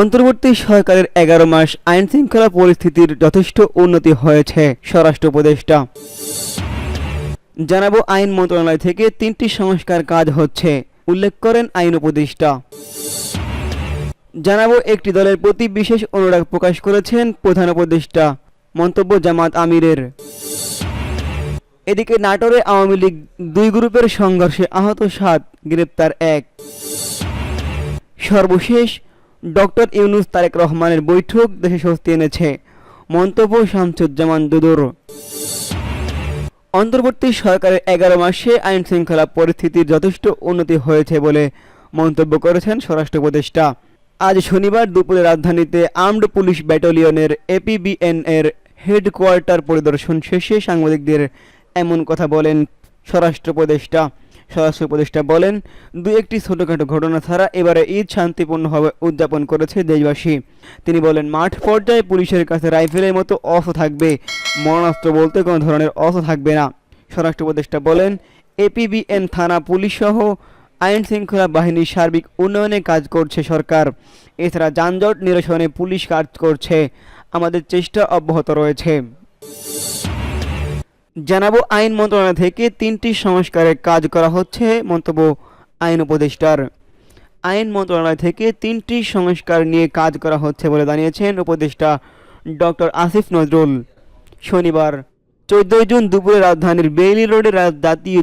অন্তর্বর্তী সরকারের এগারো মাস আইন শৃঙ্খলা পরিস্থিতির যথেষ্ট উন্নতি হয়েছে, স্বরাষ্ট্র উপদেষ্টা। জানাব আইন মন্ত্রণালয় থেকে তিনটি সংস্কার কাজ হচ্ছে, উল্লেখ করেন আইন উপদেষ্টা। জানাব একটি দলের প্রতি বিশেষ অনুরাগ প্রকাশ করেছেন প্রধান উপদেষ্টা, মন্তব্য জামাত আমিরের। এদিকে নাটোরে আওয়ামী লীগ দুই গ্রুপের সংঘর্ষে আহত সাত, গ্রেপ্তার এক। সর্বশেষ ডক্টর ইউনুস তারেক রহমানের বৈঠক দেশে স্বস্তি এনেছে। মন্তব্য শামসুজ্জামান দুদুর। অন্তর্বর্তী সরকারের এগারো মাসে আইন শৃঙ্খলা পরিস্থিতির যথেষ্ট উন্নতি হয়েছে বলে মন্তব্য করেছেন স্বরাষ্ট্র উপদেষ্টা। আজ শনিবার দুপুরে রাজধানীতে আর্মড পুলিশ ব্যাটালিয়নের এপিবিএন এর হেডকোয়ার্টার পরিদর্শন শেষে সাংবাদিকদের এমন কথা বলেন স্বরাষ্ট্র উপদেষ্টা। স্বরাষ্ট্র উপদেষ্টা বলেন দু একটি ছোটখাটো ঘটনা ছাড়া এবারে ঈদ শান্তিপূর্ণভাবে উদযাপন করেছে দেশবাসী। তিনি বলেন, মাঠ পর্যায়ে পুলিশের কাছে রাইফেলের মতো অস্ত্র থাকবে। মরণাস্ত্র বলতে কোনো ধরনের অস্ত্র থাকবে না। স্বরাষ্ট্র উপদেষ্টা বলেন, এপিবিএন, থানা পুলিশ সহ আইন শৃঙ্খলা বাহিনীর সার্বিক উন্নয়নে কাজ করছে সরকার। এছাড়া যানজট নিরসনে পুলিশ কাজ করছে। আমাদের চেষ্টা অব্যাহত রয়েছে। জানাব আইন মন্ত্রণালয় থেকে তিনটি সংস্কারের কাজ করা হচ্ছে, মন্তব্য আইন উপদেষ্টার। আইন মন্ত্রণালয় থেকে তিনটি সংস্কার নিয়ে কাজ করা হচ্ছে বলে জানিয়েছেন উপদেষ্টা ডক্টর আসিফ নজরুল। শনিবার, চোদ্দই জুন দুপুরে রাজধানীর বেইলি রোডে জাতীয়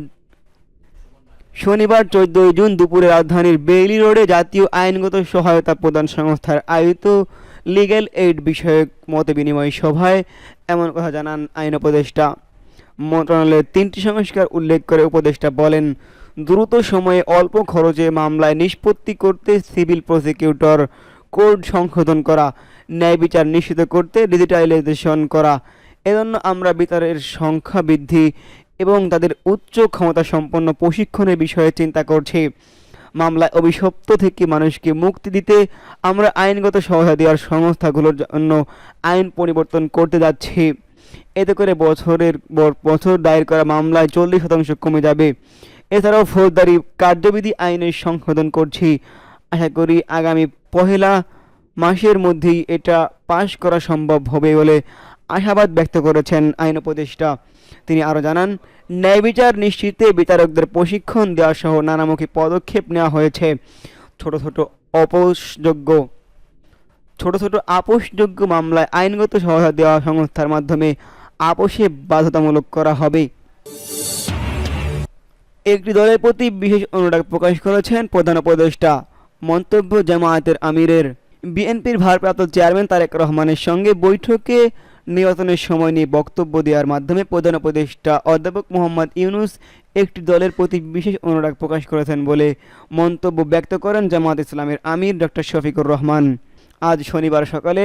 শনিবার, চোদ্দই জুন দুপুরে রাজধানীর বেইলি রোডে জাতীয় আইনগত সহায়তা প্রদান সংস্থার আয়োজিত লিগ্যাল এইড বিষয়ক মত বিনিময় সভায় এমন কথা জানান আইন উপদেষ্টা। মন্ত্রণালয়ের তিনটি সংস্কার উল্লেখ করে উপদেষ্টা বলেন, দ্রুত সময়ে অল্প খরচে মামলায় নিষ্পত্তি করতে সিভিল প্রসিকিউটর কোড সংশোধন করা, ন্যায় বিচার নিশ্চিত করতে ডিজিটালাইজেশন করা, এজন্য আমরা বিচারের সংখ্যা বৃদ্ধি এবং তাদের উচ্চ ক্ষমতা সম্পন্ন প্রশিক্ষণের বিষয়ে চিন্তা করছি। মামলায় অভিশপ্ত থেকে মানুষকে মুক্তি দিতে আমরা আইনগত সহায়তা দেওয়ার সংস্থাগুলোর জন্য আইন পরিবর্তন করতে যাচ্ছি। এতে করে বছরের বছর দায়ের করা মামলায় চল্লিশ শতাংশ কমে যাবে। এছাড়াও ফৌজদারি কার্যবিধি আইনের সংশোধন করছি। আশা করি আগামী পহেলা মাসের মধ্যেই এটা পাশ করা সম্ভব হবে বলে আশাবাদ ব্যক্ত করেছেন আইন উপদেষ্টা। তিনি আরও জানান, ন্যায় বিচার নিশ্চিতে বিচারকদের প্রশিক্ষণ দেওয়া সহ নানামুখী পদক্ষেপ নেওয়া হয়েছে। ছোট ছোট অপোষযোগ্য ছোট ছোট আপোষযোগ্য মামলায় আইনগত সহায়তা দেওয়া সংস্থার মাধ্যমে আপোষে বাধ্যতামূলক করা হবে। একটি দলের প্রতি বিশেষ অনুরাগ প্রকাশ করেছেন প্রধান উপদেষ্টা মন্তব্য জামায়াতের আমিরের। বিএনপির ভারপ্রাপ্ত চেয়ারম্যান তারেক রহমানের সঙ্গে বৈঠকে নির্বাচনের সময় নিয়ে বক্তব্য দেওয়ার মাধ্যমে প্রধান উপদেষ্টা অধ্যাপক মোহাম্মদ ইউনুস একটি দলের প্রতি বিশেষ অনুরাগ প্রকাশ করেছেন বলে মন্তব্য ব্যক্ত করেন জামায়াত ইসলামের আমির ডক্টর শফিকুর রহমান। আজ শনিবার সকালে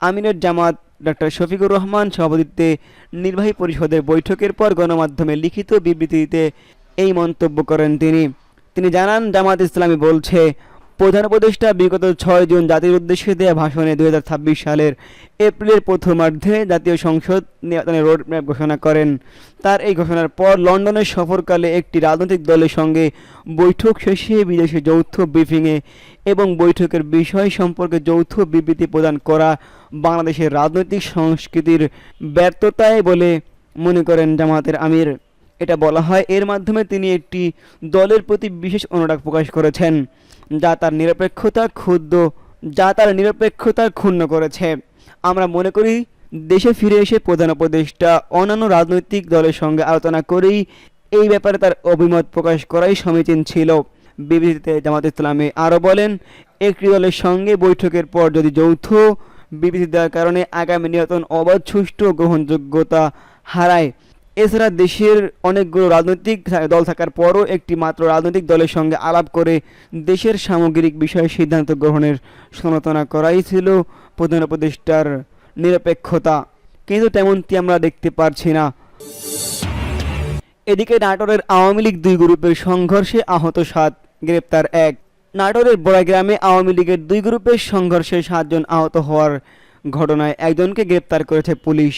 আমিরের জামাত ডক্টর শফিকুর রহমান সভাপতিত্বে নির্বাহী পরিষদের বৈঠকের পর গণমাধ্যমে লিখিত বিবৃতিতে এই মন্তব্য করেন তিনি। তিনি জানান জামাত ইসলামী বলছে প্রধান উপদেষ্টা বিগত ছয় জুন জাতির উদ্দেশ্যে দেওয়া ভাষণে দু হাজার ছাব্বিশ সালের এপ্রিলের প্রথমার্ধে জাতীয় সংসদ নির্বাচনের রোডম্যাপ ঘোষণা করেন। তার এই ঘোষণার পর লন্ডনের সফরকালে একটি রাজনৈতিক দলের সঙ্গে বৈঠক শেষে বিদেশে যৌথ ব্রিফিংয়ে এবং বৈঠকের বিষয় সম্পর্কে যৌথ বিবৃতি প্রদান করা বাংলাদেশের রাজনৈতিক সংস্কৃতির ব্যর্থতায় বলে মনে করেন জামাতের আমির। এটা বলা হয়। এর মাধ্যমে তিনি একটি দলের প্রতি বিশেষ অনুরাগ প্রকাশ করেছেন, যা তার নিরপেক্ষতা ক্ষুদ্র, যা তার নিরপেক্ষতা ক্ষুণ্ণ করেছে। আমরা মনে করি, দেশে ফিরে এসে প্রধান উপদেষ্টা অন্যান্য রাজনৈতিক দলের সঙ্গে আলোচনা করেই এই ব্যাপারে তার অভিমত প্রকাশ করাই সমীচীন ছিল। বিবৃতিতে জামাত ইসলামী আরও বলেন, একটি দলের সঙ্গে বৈঠকের পর যদি যৌথ বিবৃতি দেওয়ার কারণে আগামী নির্বাচন অবাধ, সুষ্ঠু গ্রহণযোগ্যতা হারায় এছাড়া দেশের অনেকগুলো রাজনৈতিক দল থাকার পরও একটি মাত্র রাজনৈতিক দলের সঙ্গে আলাপ করে দেশের সামগ্রিক বিষয়ে সিদ্ধান্ত গ্রহণের সমালোচনা করাই ছিল প্রধান উপদেষ্টার নিরপেক্ষতা। কিন্তু তেমনটি আমরা দেখতে পারছি না। এদিকে নাটোরের আওয়ামী লীগ দুই গ্রুপের সংঘর্ষে আহত সাত, গ্রেপ্তার এক। নাটোরের বড়াগ্রামে আওয়ামী লীগের দুই গ্রুপের সংঘর্ষে সাতজন আহত হওয়ার ঘটনায় একজনকে গ্রেপ্তার করেছে পুলিশ।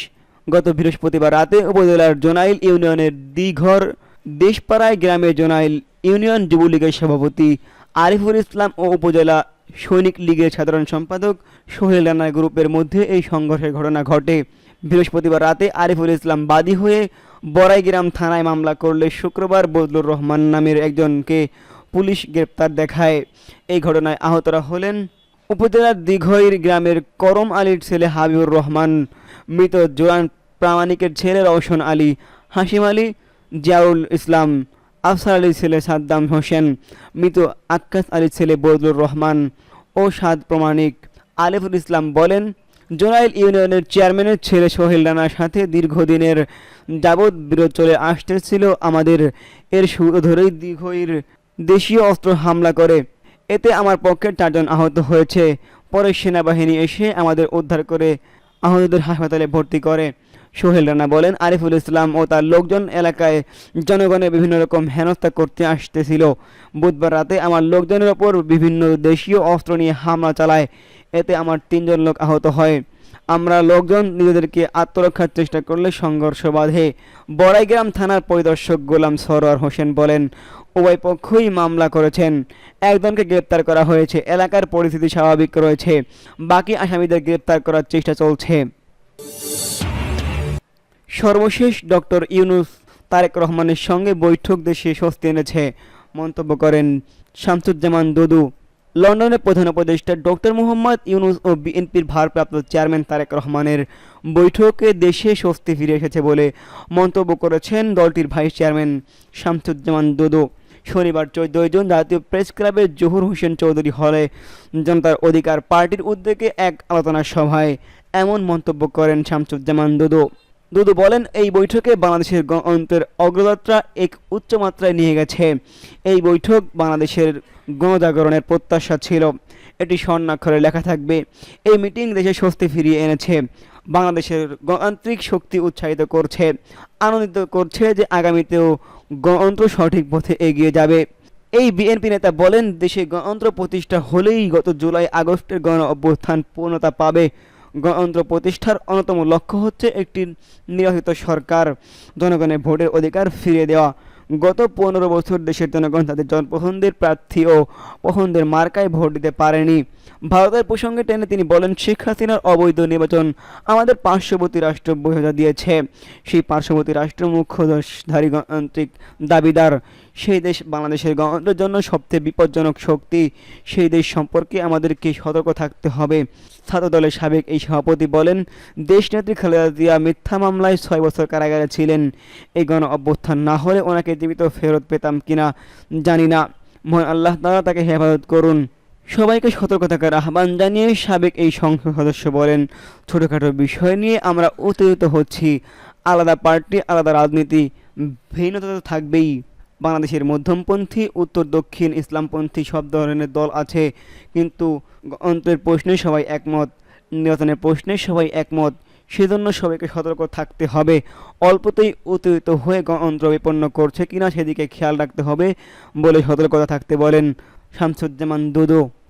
গত বৃহস্পতিবার রাতে উপজেলার জোনাইল ইউনিয়নের দিঘর দেশপাড়ায় গ্রামের জোনাইল ইউনিয়ন যুবলীগের সভাপতি আরিফুল ইসলাম ও উপজেলা সৈনিক লীগের সাধারণ সম্পাদক সোহেল রানা গ্রুপের মধ্যে এই সংঘর্ষের ঘটনা ঘটে। বৃহস্পতিবার রাতে আরিফুল ইসলাম বাদী হয়ে বড়াইগ্রাম থানায় মামলা করলে শুক্রবার বদলুর রহমান নামের একজনকে পুলিশ গ্রেপ্তার দেখায়। এই ঘটনায় আহতরা হলেন উপজেলার দিঘইর গ্রামের করম আলীর ছেলে হাবিবুর রহমান, মৃত জোয়ান প্রামাণিকের ছেলে রওশন আলী, হাসিম আলী জিয়াউল ইসলাম, আফসার আলীর ছেলে সাদ্দাম হোসেন, মৃত আক্কাস আলীর ছেলে বদলুর রহমান ও সাদ প্রমাণিক। আলিফুল ইসলাম বলেন জোনাইল ইউনিয়নের চেয়ারম্যানের ছেলে সোহেল রানার সাথে দীর্ঘদিনের যাবৎ বিরোধ চলে আসতেছিল আমাদের। এর শুরু ধরেই দীর্ঘইর দেশীয় অস্ত্র হামলা করে এতে আমার পক্ষে চারজন আহত হয়েছে। পরে সেনাবাহিনী এসে আমাদের উদ্ধার করে আহতদের হাসপাতালে ভর্তি করে। সোহেল রানা বলেন, আরিফুল ইসলাম ও তার লোকজন এলাকায় জনগণের বিভিন্ন রকম হেনস্থা করতে আসতেছিল। বুধবার রাতে আমার লোকজনের ওপর বিভিন্ন দেশীয় অস্ত্র নিয়ে হামলা চালায়। এতে আমার তিনজন লোক আহত হয়। আমরা লোকজন নিজেদেরকে আত্মরক্ষার চেষ্টা করলে সংঘর্ষ বাধে। বড়াইগ্রাম থানার পরিদর্শক গোলাম সরোয়ার হোসেন বলেন, উভয় পক্ষই মামলা করেছেন। একজনকে গ্রেপ্তার করা হয়েছে, এলাকার পরিস্থিতি স্বাভাবিক রয়েছে। বাকি আসামিদের গ্রেপ্তার করার চেষ্টা চলছে। সর্বশেষ ডক্টর ইউনুস তারেক রহমানের সঙ্গে বৈঠক দেশে স্বস্তি এনেছে, মন্তব্য করেন শামসুজ্জামান দুদু। লন্ডনের প্রধান উপদেষ্টা ডক্টর মোহাম্মদ ইউনুস ও বিএনপির ভারপ্রাপ্ত চেয়ারম্যান তারেক রহমানের বৈঠকে দেশে স্বস্তি ফিরে এসেছে বলে মন্তব্য করেছেন দলটির ভাইস চেয়ারম্যান শামসুজ্জামান দোদো। শনিবার চোদ্দই জুন জাতীয় প্রেস ক্লাবের জহুর হোসেন চৌধুরী হলে জনতার অধিকার পার্টির উদ্যোগে এক আলোচনা সভায় এমন মন্তব্য করেন শামসুজ্জামান দুদু। দুদু বলেন, এই বৈঠকে বাংলাদেশের গণতন্ত্রের অগ্রযাত্রা এক উচ্চমাত্রায় নিয়ে গেছে। এই বৈঠক বাংলাদেশের গণজাগরণের প্রত্যাশা ছিল। এটি স্বর্ণাক্ষরে লেখা থাকবে। এই মিটিং দেশে স্বস্তি ফিরিয়ে এনেছে। বাংলাদেশের গণতান্ত্রিক শক্তি উৎসাহিত করছে। আনন্দিত করছে যে আগামীতেও গণতন্ত্র সঠিক পথে এগিয়ে যাবে। এই বিএনপি নেতা বলেন, দেশে গণতন্ত্র প্রতিষ্ঠা হলেই গত জুলাই আগস্টের গণ অভ্যুত্থান পূর্ণতা পাবে। গণতন্ত্র প্রতিষ্ঠার অন্যতম লক্ষ্য হচ্ছে একটি নির্বাচিত সরকার। জনগণের ভোটের অধিকার ফিরিয়ে দেওয়া। গত পনেরো বছর দেশের জনগণ তাদের জনপছন্দের প্রার্থী ও পছন্দের মার্কায় ভোট দিতে পারেনি। ভারতের প্রসঙ্গে টেনে তিনি বলেন, শেখ হাসিনার অবৈধ নির্বাচন আমাদের পার্শ্ববর্তী রাষ্ট্র বোঝা দিয়েছে। সেই পার্শ্ববর্তী রাষ্ট্র মুখ্য গণতান্ত্রিক দাবিদার। সেই দেশ বাংলাদেশের গণতন্ত্রের জন্য সবচেয়ে বিপজ্জনক শক্তি, সেই দেশ সম্পর্কে আমাদেরকে সতর্ক থাকতে হবে। ছাত্র দলের সাবেক এই সভাপতি বলেন দেশনেত্রী খালেদা জিয়া মিথ্যা মামলায় ছয় বছর কারাগারে ছিলেন। এই গণ অভ্যুত্থান না হলে ওনাকে জীবিত ফেরত পেতাম কিনা জানি না। মহান আল্লাহ তাআলা তাকে হেফাজত করুন। সবাইকে সতর্ক থাকার আহ্বান জানিয়ে সাবেক এই সংসদ সদস্য বলেন, ছোটোখাটো বিষয় নিয়ে আমরা উত্তেজিত হচ্ছি। আলাদা পার্টি, আলাদা রাজনীতি, ভিন্নতা তো থাকবেই। বাংলাদেশের মধ্যমপন্থী, উত্তর দক্ষিণ ইসলামপন্থী সব ধরনের দল আছে। কিন্তু অন্তের প্রশ্নে সবাই একমত, নির্বাচনের প্রশ্নে সবাই একমত, সেজন্য সবাইকে সতর্ক থাকতে হবে। অল্পতেই উত্তেজিত হয়ে গণতন্ত্র বিপন্ন করছে কিনা সেদিকে খেয়াল রাখতে হবে বলে সতর্কতা থাকতে বলেন শামসুজ্জামান দুদু।